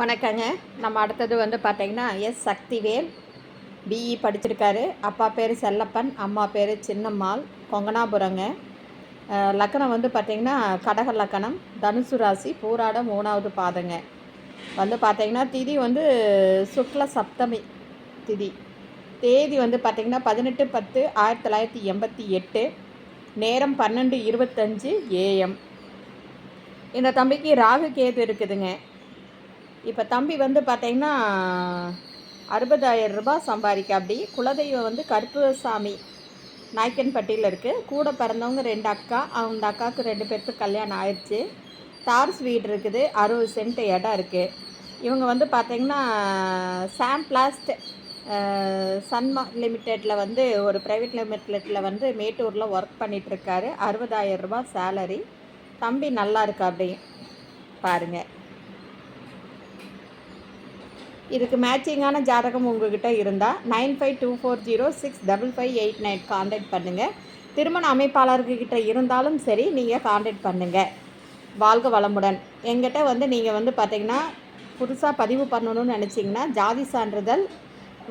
வணக்கங்க. நம்ம அடுத்தது வந்து பார்த்தீங்கன்னா எஸ் சக்திவேல் பிஇ படிச்சிருக்காரு. அப்பா பேர் செல்லப்பன் அம்மா பேர் சின்னம்மாள் கொங்கனாபுரங்க லக்கணம் வந்து பார்த்தீங்கன்னா கடக லக்கணம் தனுசு ராசி பூராட மூணாவது பாதங்க. வந்து பார்த்தீங்கன்னா திதி வந்து சுக்ல சப்தமி திதி. தேதி வந்து பார்த்தீங்கன்னா பதினெட்டு பத்து ஆயிரத்தி தொள்ளாயிரத்தி எண்பத்தி எட்டு. நேரம் பன்னெண்டு இருபத்தஞ்சு ஏஎம் இந்த தம்பிக்கு ராகு கேது இருக்குதுங்க. இப்போ தம்பி வந்து பார்த்தீங்கன்னா அறுபதாயிரம் ரூபாய் சம்பாதிக்க அப்படி. குலதெய்வம் வந்து கருப்புசாமி நாய்க்கன்பட்டியில் இருக்குது கூட பிறந்தவங்க ரெண்டு அக்கா. அந்த அக்காவுக்கு ரெண்டு பேர்த்துக்கு கல்யாணம் ஆயிடுச்சு தார்ஸ் வீடு இருக்குது. அறுபது சென்ட் இடம் இருக்குது இவங்க வந்து பார்த்திங்கன்னா சாம் பிளாஸ்ட் சன்மா லிமிட்டெடில் வந்து ஒரு ப்ரைவேட் லிமிட்டெடில் வந்து மேட்டூரில் ஒர்க் பண்ணிகிட்ருக்காரு அறுபதாயிரம் ரூபாய் சேலரி தம்பி நல்லா இருக்கா அப்படி பாருங்கள் இதுக்கு மேட்சிங்கான ஜாதகம் உங்ககிட்ட இருந்தால் nine five two four zero six double five eight nine contact பண்ணுங்கள் திருமண அமைப்பாளர்கிட்ட இருந்தாலும் சரி நீங்கள் காண்டாக்ட் பண்ணுங்கள் வாழ்க வளமுடன். எங்கிட்ட வந்து நீங்கள் வந்து பார்த்தீங்கன்னா புதுசாக பதிவு பண்ணணும்னு நினச்சிங்கன்னா ஜாதி சான்றிதழ்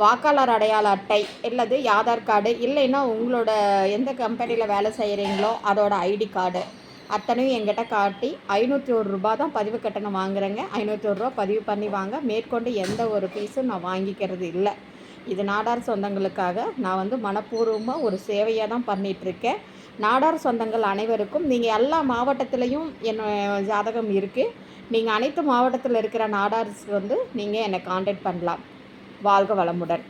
வாக்காளர் அடையாள அட்டை இல்லது ஆதார் கார்டு இல்லைன்னா உங்களோட எந்த கம்பெனியில் வேலை செய்கிறீங்களோ அதோட ஐடி கார்டு. அத்தனையும் எங்கிட்ட காட்டி ஐநூற்றி ஒரு ரூபா தான் பதிவு கட்டணம் வாங்குறேங்க. ஐநூற்றி ஒரு ரூபா பதிவு பண்ணி வாங்க. மேற்கொண்டு எந்த ஒரு ஃபீஸும் நான் வாங்கிக்கிறது இல்லை. இது நாடார் சொந்தங்களுக்காக நான் வந்து மனப்பூர்வமாக ஒரு சேவையாக தான் பண்ணிகிட்ருக்கேன் நாடார் சொந்தங்கள் அனைவருக்கும் நீங்கள் எல்லா மாவட்டத்திலையும் என்ன ஜாதகம் இருக்குது நீங்கள் அனைத்து மாவட்டத்தில் இருக்கிற நாடார்ஸ் வந்து நீங்கள் என்னை காண்டாக்ட் பண்ணலாம். வாழ்க வளமுடன்.